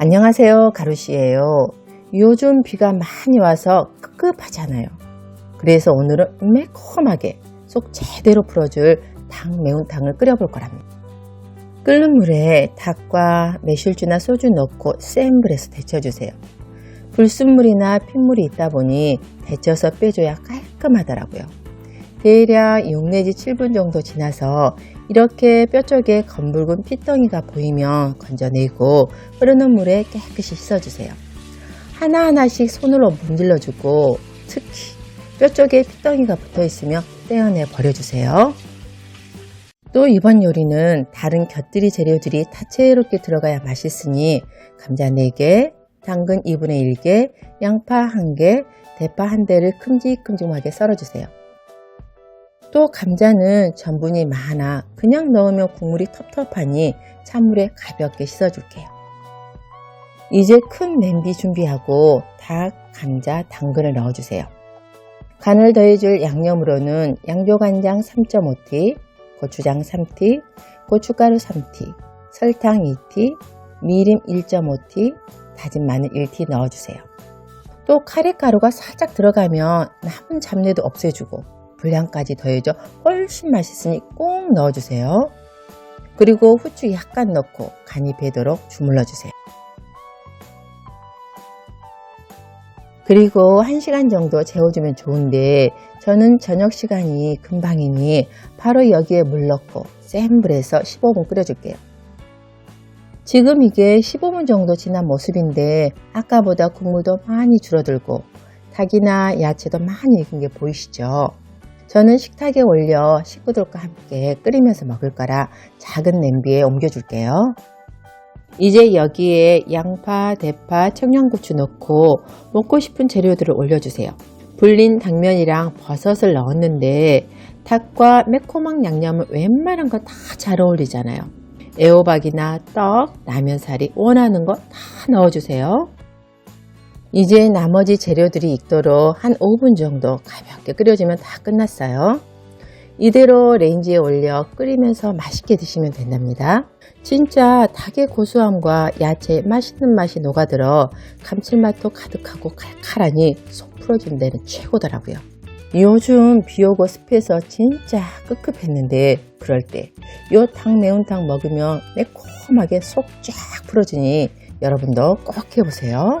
안녕하세요 가루씨예요. 요즘 비가 많이 와서 급급하잖아요. 그래서 오늘은 매콤하게 속 제대로 풀어줄 닭 매운탕을 끓여볼 거랍니다. 끓는 물에 닭과 매실주나 소주 넣고 센 불에서 데쳐주세요. 불순물이나 핏물이 있다 보니 데쳐서 빼줘야 깔끔하더라고요. 대략 6 내지 7분 정도 지나서 이렇게 뼈 쪽에 검붉은 핏덩이가 보이면 건져내고 흐르는 물에 깨끗이 씻어주세요. 하나하나씩 손으로 문질러주고 특히 뼈 쪽에 핏덩이가 붙어 있으면 떼어내 버려주세요. 또 이번 요리는 다른 곁들이 재료들이 다채롭게 들어가야 맛있으니 감자 4개, 당근 2분의 1개, 양파 1개, 대파 1대를 큼직큼직하게 썰어주세요. 또 감자는 전분이 많아 그냥 넣으면 국물이 텁텁하니 찬물에 가볍게 씻어줄게요. 이제 큰 냄비 준비하고 닭, 감자, 당근을 넣어주세요. 간을 더해줄 양념으로는 양조간장 3.5티, 고추장 3티, 고춧가루 3티, 설탕 2티, 미림 1.5티, 다진 마늘 1티 넣어주세요. 또 카레가루가 살짝 들어가면 남은 잡내도 없애주고 분량까지 더해져 훨씬 맛있으니 꼭 넣어주세요. 그리고 후추 약간 넣고 간이 배도록 주물러 주세요. 그리고 1시간 정도 재워주면 좋은데 저는 저녁 시간이 금방이니 바로 여기에 물 넣고 센 불에서 15분 끓여줄게요. 지금 이게 15분 정도 지난 모습인데 아까보다 국물도 많이 줄어들고 닭이나 야채도 많이 익은 게 보이시죠? 저는 식탁에 올려 식구들과 함께 끓이면서 먹을 거라 작은 냄비에 옮겨줄게요. 이제 여기에 양파, 대파, 청양고추 넣고 먹고 싶은 재료들을 올려주세요. 불린 당면이랑 버섯을 넣었는데 닭과 매콤한 양념은 웬만한 거 다 잘 어울리잖아요. 애호박이나 떡, 라면사리 원하는 거 다 넣어주세요. 이제 나머지 재료들이 익도록 한 5분 정도 가볍게 끓여주면 다 끝났어요. 이대로 레인지에 올려 끓이면서 맛있게 드시면 된답니다. 진짜 닭의 고소함과 야채의 맛있는 맛이 녹아들어 감칠맛도 가득하고 칼칼하니 속 풀어준 데는 최고더라고요. 요즘 비 오고 습해서 진짜 끄급했는데 그럴 때 요 닭 매운탕 먹으면 매콤하게 속 쫙 풀어주니 여러분도 꼭 해보세요.